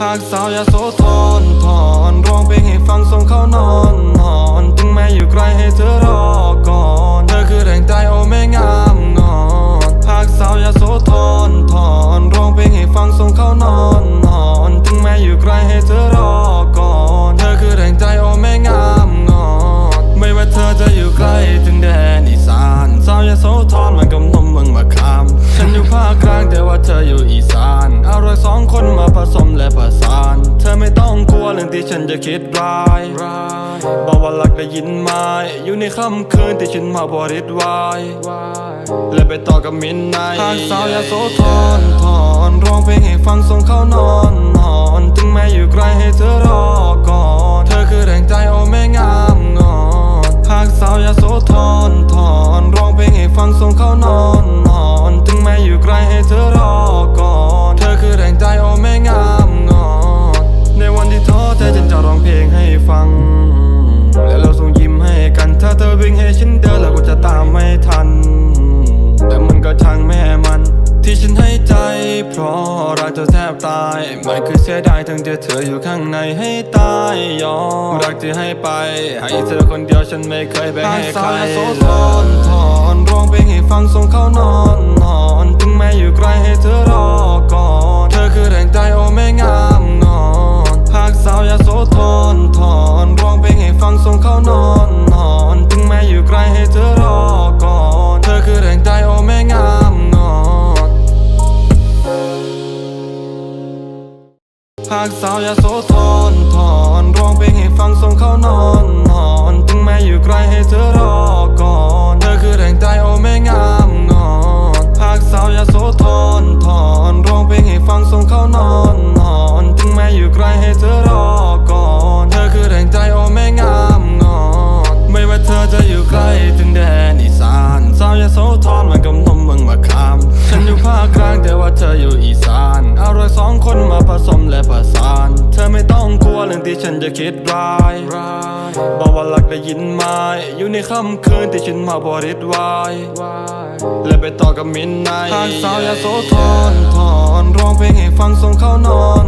ภากสาวยาโสธรถอนร้องเพลงให้ฟังส่งเข้านอนนอน นที่ฉันจะคิดร้ายบอกว่าหลักได้ยินไหมอยู่ในค่ำคืนที่ฉันมาบริดวายและไปต่อกับมินไนหากสาวยาโสธรทอนร้องเพลงให้ฟังส่งเข้านอนนอน เพราะรักเธอแทบตายมันคือเสียดายทั้งที่เธออยู่ข้างในให้ตายยอมรักที่ให้ไป ให้เธอคนเดียวฉันไม่เคยแบ่งให้ใครเลยถอนถอนร้องเพลงให้ฟังส่งเข้านอนนอนถึงแม้อยู่ไกลให้เธอรอก่อน เธอคือแรงใจโอแม่งามงอนหากสาวยาโสธรถอนร้องเพลงให้ฟังส่งเข้านอนนอนถึงแม้อยู่ไกลให้เธอรอ หากสาวยาโสธรถอนร้องเพลงให้ฟังส่งเข้านอนนอน ผสาน เธอไม่ต้องกลัวเรื่องที่ฉันจะคิดร้ายบอกว่าหลักได้ยินไหมอยู่ในค่ำคืนที่ฉันมาบริดวายและไปต่อกับมินไนทางสาวยาโสธรถอนร้องเพลงให้ฟังส่งเข้านอน